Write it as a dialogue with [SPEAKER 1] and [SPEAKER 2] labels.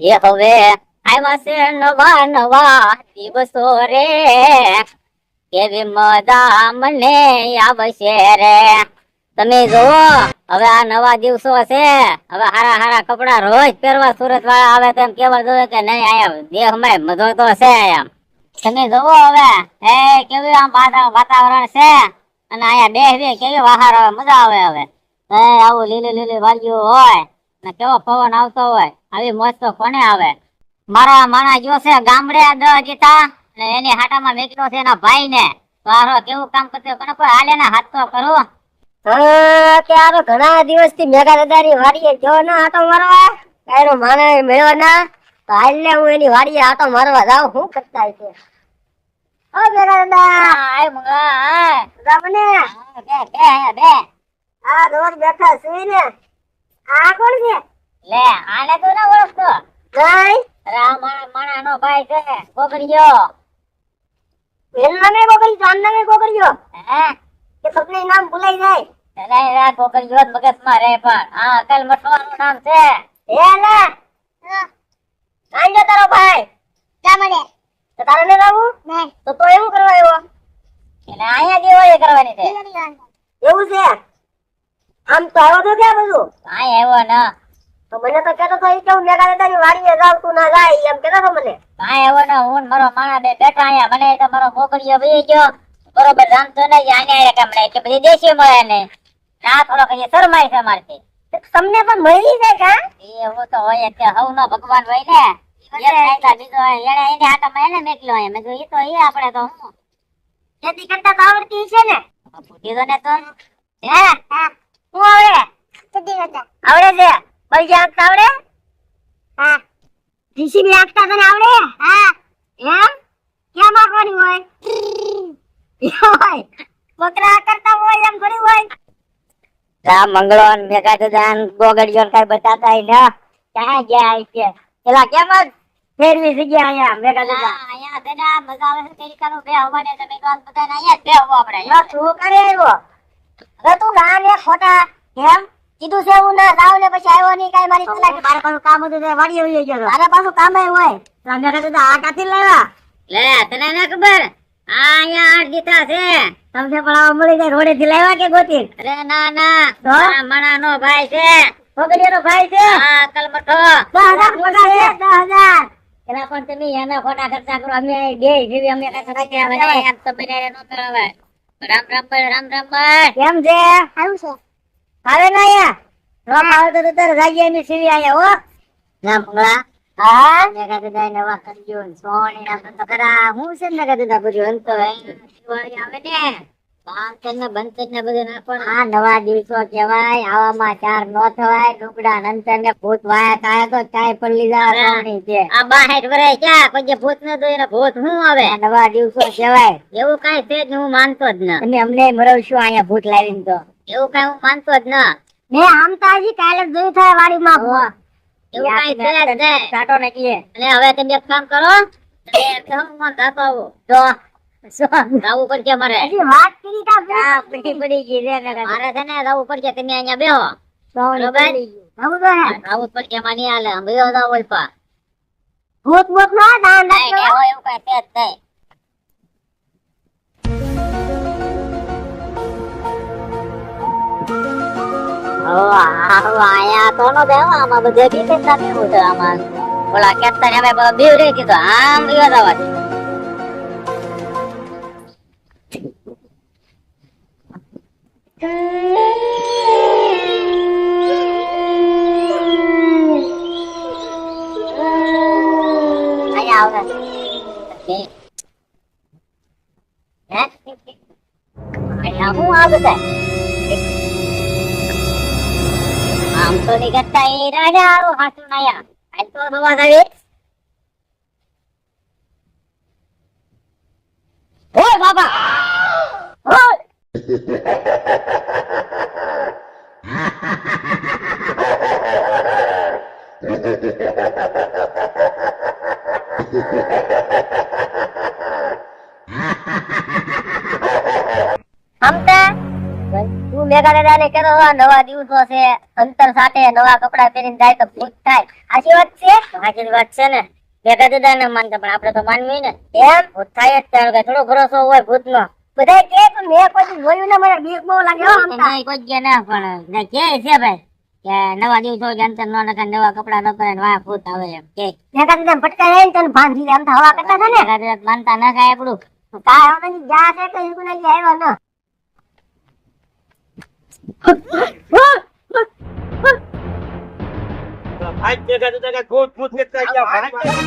[SPEAKER 1] એ હવે આવ્યા છે નવા નવા દિવસો રે. કેવી મજા મને આવશે રે. તમે જુઓ, હવે આ નવા દિવસો છે. હવે હારા હારા કપડા રોજ પહેરવા સુરત વાળા આવે તેમ કેવા જોવે કે નહીં આયા દેહમાં મજો તો છે એમ. તમે જુઓ હવે એ કેવું આમ વાતા- વાતાવરણ છે. અને અહીંયા બે કેવી વહાર મજા આવે હવે. એ આવું લીલી લીલી વાલીઓ હોય. ને કેવો પવન આવતો હોય આવી મોજ તો કોને આવે. મારા માણા છે ગામડે દ જીતા ને એની હાટામાં મેકલો છે એના ભાઈ ને વારો કેવું કામ કરતો કોને કોઈ હાલે ને હાથ તો કરો.
[SPEAKER 2] હા ઘણા દિવસથી મેઘા દાદાની વાડીએ જો ના આટો મારવા. કાયરો માને મળ્યો ના. તો હાલ ને હું એની વાડીએ આટો મારવા જાવ હું કરતા છે ઓ મેઘા દાદા
[SPEAKER 1] આય મંગળા આય.
[SPEAKER 2] તમને
[SPEAKER 1] બે બે બે.
[SPEAKER 2] આ રોજ બેઠા ને. આ કોણ છે?
[SPEAKER 1] લે આને તું ના ઓળખતો.
[SPEAKER 2] નહીં
[SPEAKER 1] અરે આ માણા માણા નો ભાઈ છે ગોગડીયો.
[SPEAKER 2] એનું નામે ગોકરી જાન નામે ગોકરીયો
[SPEAKER 1] હે?
[SPEAKER 2] કે તમને નામ ભૂલાઈ જાય?
[SPEAKER 1] અરે રા ગોગડીયો જ મગજમાં રહે પણ આ અકલ મઠવાનું નામ છે.
[SPEAKER 2] હે તારો ભાઈ. કા મને. તો તારે ને લાવું નહીં તો તો એવું કરવા આવ્યો?
[SPEAKER 1] એટલે અહીંયા એ કરવાની છે.
[SPEAKER 2] એવું છે? આમ તો આવ્યો તો ક્યાં બધું?
[SPEAKER 1] કાંઈ આવ્યો ના.
[SPEAKER 2] તો મને તો કેતો તો ઈ કે હું મેઘા દાદાની વાડીએ જાવ તું ના જાય એમ કેતો તો મને.
[SPEAKER 1] કાંઈ આવ્યો ના. હું મારો માણા બે બેઠા અહીંયા. મને તો મારો મોકળીયો વહી ગયો. બરોબર જાણતો ને આને આયા કેમ રે એટલે બધી દેશી મળે ને. ના થોડો કઈ શરમાય છે મારથી.
[SPEAKER 2] તમને પણ મળી છે કા
[SPEAKER 1] એ હું તો હોય કે હવ નો ભગવાન હોય ને.
[SPEAKER 2] ખેતી કરતા આવડતી છે ને? હે હું આવડે? ખેતી કરતા આવડે છે. બળજી આંકતા આવડે? હા. જીસીબી આંકતા તને આવડે? હા. એમ? ક્યાં માખવાની હોય? હોય? બકરા કરતા હોય એમ ઘણી હોય.
[SPEAKER 1] રા મંગળો ને મેઘા દાદા ને ગોગડીયો ને કઈ બતાતા ય ના ક્યાં ગયા છે એલા કેમ જ ફેરવી જગ્યા અહીંયા મેઘા દાદા અહીંયા દાદા મજા આવે છે. તેરીકાનું બે હવાને તમે તો બધા અહીંયા બે હવા આપણે
[SPEAKER 2] તું કરે આવ્યો? હવે તું ના ને ખોટા કેમ કીધું છે હું ના જાવ ને પછી આવ્યો નહીં કાંઈ મારી પેલા મારે પાછું કામ હતું તે વાડી આવી ગયો મારે પાછું કામ હોય. રાંધા મેં તો આ કાથી લાવ્યા?
[SPEAKER 1] લે તને ના ખબર? આ અહીંયા આઠ દીતા છે.
[SPEAKER 2] તમને પણ આવા મળી જાય રોડે થી લાવ્યા કે ગોતી?
[SPEAKER 1] અરે ના ના.
[SPEAKER 2] તો?
[SPEAKER 1] નો ભાઈ છે.
[SPEAKER 2] છોકરીઓનો ભાઈ છે?
[SPEAKER 1] હા કલમઠો
[SPEAKER 2] દસ હજાર પગાર છે? દસ હજાર.
[SPEAKER 1] એના પણ તમે એના ખોટા ખર્ચા કરો. અમે બે જીવી અમે કઈ ખર્ચા કર્યા નહીં. એમ તો બધાને નો કરાવે રામ રામ ભાઈ રામ રામ ભાઈ.
[SPEAKER 2] કેમ છે? આવું છે. આવે ને અહીંયા? રોમ આવે તો તારે રાજી એની સીવી આયા હો.
[SPEAKER 1] ના મંગળા
[SPEAKER 2] હા?
[SPEAKER 1] મેઘા દાદા નવા કરજો ને સોની ના તો કરા. હું છે ને મેઘા દાદા બધું તો આવે ને. બાંધર ને બંતર ને બધું
[SPEAKER 2] આ નવા દિવસો કહેવાય આવામાં ચાર નો થવાય ઢોકળા નંતર ને ભૂત વાયા કાય તો ચાય પર લીધા રાવણી છે.
[SPEAKER 1] આ બાહેઠ વરાય ક્યાં? કોઈ ભૂત ન દોય ને ભૂત શું આવે?
[SPEAKER 2] નવા દિવસો કહેવાય.
[SPEAKER 1] એવું કઈ છે જ હું માનતો જ ન.
[SPEAKER 2] અને અમને મરવશું અહીંયા ભૂત લાવીને તો.
[SPEAKER 1] એવું કઈ હું માનતો જ ન.
[SPEAKER 2] મેં આમ તો હજી કાલે જોયું થાય વાડીમાં માં
[SPEAKER 1] એવું કઈ છે જ નહીં
[SPEAKER 2] સાટો ને
[SPEAKER 1] અને હવે તમે એક કામ કરો
[SPEAKER 2] તો?
[SPEAKER 1] ગાવું પડશે મારે
[SPEAKER 2] વાત કરી તા પડી પડી ગઈ રે
[SPEAKER 1] મારે છે ને ગાવું પડશે તમે અહીંયા બેહો
[SPEAKER 2] સોની
[SPEAKER 1] બરાબર?
[SPEAKER 2] પડી ગઈ. આવું તો હે.
[SPEAKER 1] ગાવું પડશે માં નહીં હાલે બેહો જાવ ઓલપા
[SPEAKER 2] ભૂત ભૂત નો દાન
[SPEAKER 1] નહીં નહીં એવું કઈ છે જ નહીં હવે આ- હવે અહીંયા તો નો બેહો, આમાં બધે બેહવું છે આમાં. ઓલા અમે બધા બેહી રહી કીધું, આમ જવા ને. હે? આ આમ તો નીકળતા એ રાજા હાથું નાયા તો અવાજ આવે ઓય, બાબા. ઓય.
[SPEAKER 2] તું દાદા ને કરો "આ નવા દિવસો છે. અંતર સાથે નવા કપડા પહેરીને જાય તો ભૂત થાય. આશીર્વાદ છે?
[SPEAKER 1] આશીર્વાદ છે ને. ભેગા દાદા ને માનતા પણ આપણે તો માનવી ને.
[SPEAKER 2] એમ?
[SPEAKER 1] ભૂત થાય જ ત્યારે કઈ થોડો ભરોસો હોય ભૂત નો
[SPEAKER 2] બધા કે પણ મેં કોઈ જોયું ને મને બીક બહુ લાગે હો
[SPEAKER 1] કોઈ કે ના પણ કે છે ભાઈ. કે નવા દિવસો જ નો નખાય નવા કપડા ન ને ભૂત આવે એમ કે.
[SPEAKER 2] ભેગા દાદા પટકા જાય ને તને ભાંગી આમ તો હવા કરતા હતા ને.
[SPEAKER 1] ભેગા દાદા માનતા ના ખાય આપણું.
[SPEAKER 2] કાંઈ હવે જા છે તો ઈકુ નથી આવ્યો ને.
[SPEAKER 3] ભાઈ ભેગા તો ભેગા ભૂત ભૂત કે ગયા. ભાઈ